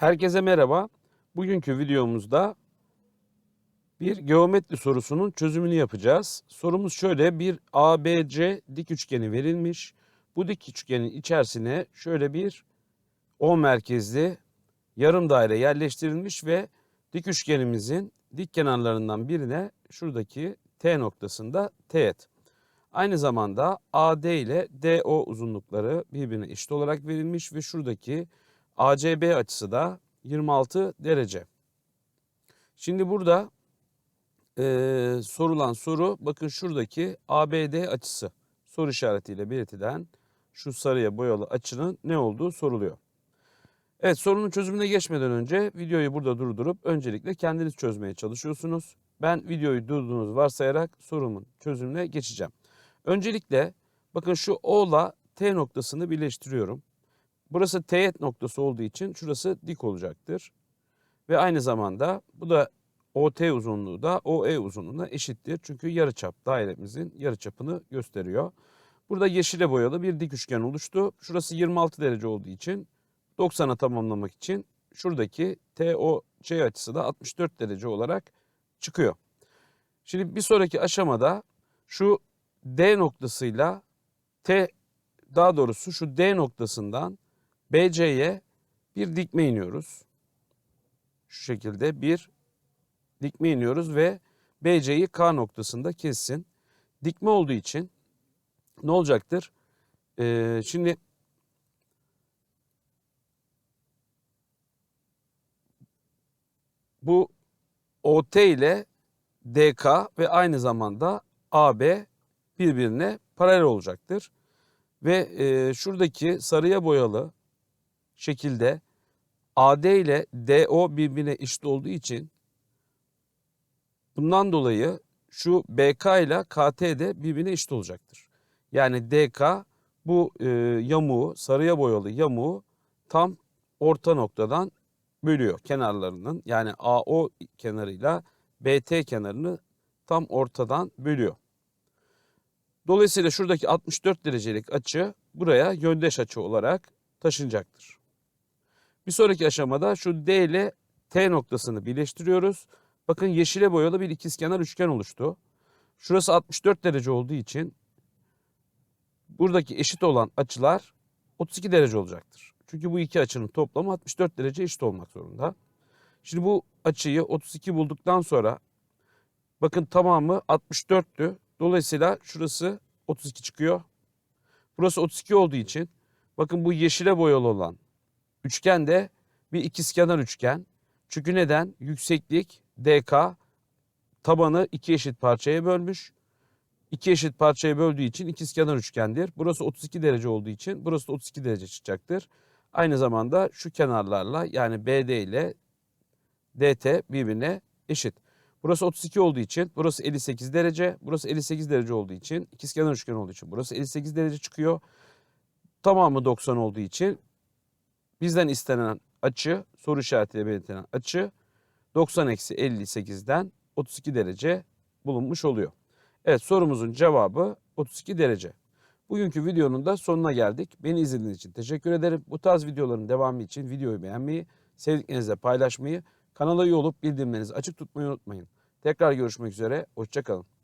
Herkese merhaba. Bugünkü videomuzda bir geometri sorusunun çözümünü yapacağız. Sorumuz şöyle bir ABC dik üçgeni verilmiş. Bu dik üçgenin içerisine şöyle bir O merkezli yarım daire yerleştirilmiş ve dik üçgenimizin dik kenarlarından birine şuradaki T noktasında teğet. Aynı zamanda AD ile DO uzunlukları birbirine eşit olarak verilmiş ve şuradaki ACB açısı da 26 derece. Şimdi burada eee, sorulan soru bakın şuradaki ABD açısı soru işaretiyle belirtilen şu sarıya boyalı açının ne olduğu soruluyor. Evet sorunun çözümüne geçmeden önce videoyu burada durdurup öncelikle kendiniz çözmeye çalışıyorsunuz. Ben videoyu durduğunuzu varsayarak sorumun çözümüne geçeceğim. Öncelikle bakın şu O ile T noktasını birleştiriyorum. Burası teğet noktası olduğu için şurası dik olacaktır. Ve aynı zamanda bu da OT uzunluğu da OE uzunluğuna eşittir. Çünkü yarıçap dairemizin yarıçapını gösteriyor. Burada yeşile boyalı bir dik üçgen oluştu. Şurası 26 derece olduğu için 90'a tamamlamak için şuradaki TOC açısı da 64 derece olarak çıkıyor. Şimdi bir sonraki aşamada şu D noktasıyla T daha doğrusu şu D noktasından BC'ye bir dikme iniyoruz. Şu şekilde bir dikme iniyoruz ve BC'yi K noktasında kessin. Dikme olduğu için ne olacaktır? Ee, şimdi bu OT ile DK ve aynı zamanda AB birbirine paralel olacaktır. Ve e, şuradaki sarıya boyalı şekilde AD ile DO birbirine eşit olduğu için bundan dolayı şu BK ile KT de birbirine eşit olacaktır. Yani DK bu e, yamuğu, sarıya boyalı yamuğu tam orta noktadan bölüyor kenarlarının. Yani AO kenarıyla BT kenarını tam ortadan bölüyor. Dolayısıyla şuradaki 64 derecelik açı buraya yöndeş açı olarak taşınacaktır. Bir sonraki aşamada şu D ile T noktasını birleştiriyoruz. Bakın yeşile boyalı bir ikizkenar üçgen oluştu. Şurası 64 derece olduğu için buradaki eşit olan açılar 32 derece olacaktır. Çünkü bu iki açının toplamı 64 derece eşit olmak zorunda. Şimdi bu açıyı 32 bulduktan sonra bakın tamamı 64'tü. Dolayısıyla şurası 32 çıkıyor. Burası 32 olduğu için bakın bu yeşile boyalı olan üçgen de bir ikizkenar üçgen. Çünkü neden? Yükseklik DK tabanı iki eşit parçaya bölmüş. İki eşit parçaya böldüğü için ikizkenar üçgendir. Burası 32 derece olduğu için burası da 32 derece çıkacaktır. Aynı zamanda şu kenarlarla yani BD ile DT birbirine eşit. Burası 32 olduğu için burası 58 derece. Burası 58 derece olduğu için ikizkenar üçgen olduğu için burası 58 derece çıkıyor. Tamamı 90 olduğu için bizden istenen açı soru işaretiyle belirtilen açı 90 eksi 58'den 32 derece bulunmuş oluyor. Evet sorumuzun cevabı 32 derece. Bugünkü videonun da sonuna geldik. Beni izlediğiniz için teşekkür ederim. Bu tarz videoların devamı için videoyu beğenmeyi, sevdiklerinizle paylaşmayı, kanala üye olup bildirimlerinizi açık tutmayı unutmayın. Tekrar görüşmek üzere, hoşçakalın.